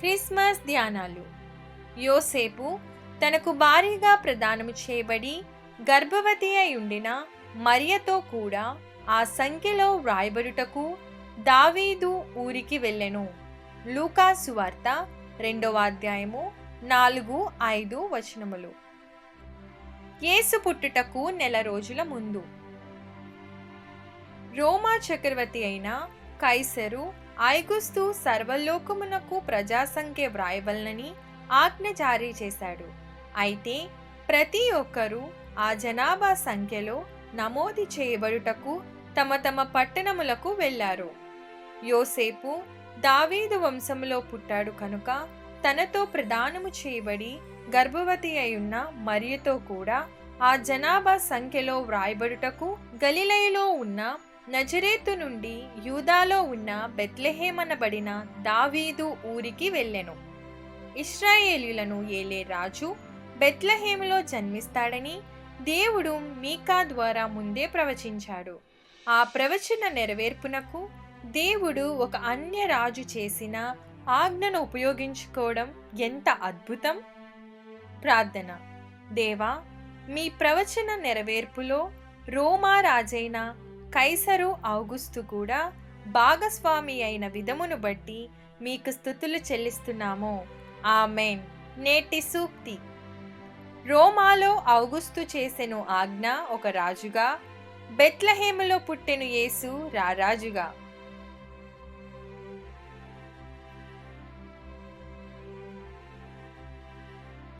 Christmas ధ్యానాలు. యోసేపు తనకు భారీగా ప్రదానము చేయబడి గర్భవతి అయి ఉండిన మరియతో కూడా ఆ సంఖ్యలో వ్రాయబడుటకు దావీదు ఊరికి వెళ్ళెను. లూకాసు వార్త రెండవ అధ్యాయము నాలుగు ఐదు వచనములు. యేసు పుట్టుటకు నెల రోజుల ముందు. రోమా చక్రవర్తి అయిన కైసరు ఐగుస్తు సర్వలోకమునకు ప్రజాసంఖ్య వ్రాయవలనని ఆజ్ఞ జారీ చేశాడు. అయితే ప్రతి ఒక్కరూ ఆ జనాభా సంఖ్యలో నమోదు చేయబడుటకు తమ తమ పట్టణములకు వెళ్ళారు. యోసేపు దావీదు వంశములో పుట్టాడు కనుక తనతో ప్రదానము చేయబడి గర్భవతి అయున్న మరియతో కూడా ఆ జనాభా సంఖ్యలో వ్రాయబడుటకు గలిలయలో ఉన్న నజరేతు నుండి యూదాలో ఉన్న బెత్లెహేమనబడిన దావీదు ఊరికి వెళ్ళెను. ఇస్రాయేలీలను ఏలే రాజు బెత్లహేములో జన్మిస్తాడని దేవుడు మీకా ద్వారా ముందే ప్రవచించాడు. ఆ ప్రవచన నెరవేర్పునకు దేవుడు ఒక అన్య రాజు చేసిన ఆజ్ఞను ఉపయోగించుకోవడం ఎంత అద్భుతం! ప్రార్థన. దేవా మీ ప్రవచన నెరవేర్పులో రోమా రాజైన కైసరు ఔగుస్తు కూడా భాగస్వామి అయిన విధమును బట్టి మీకు స్థుతులు చెల్లిస్తున్నాము. ఆమెన్. నేటి సూక్తి. రోమాలో ఔగుస్తు చేసెను ఆజ్ఞ ఒక రాజుగా బెత్లహేములో పుట్టెను యేసు రారాజుగా.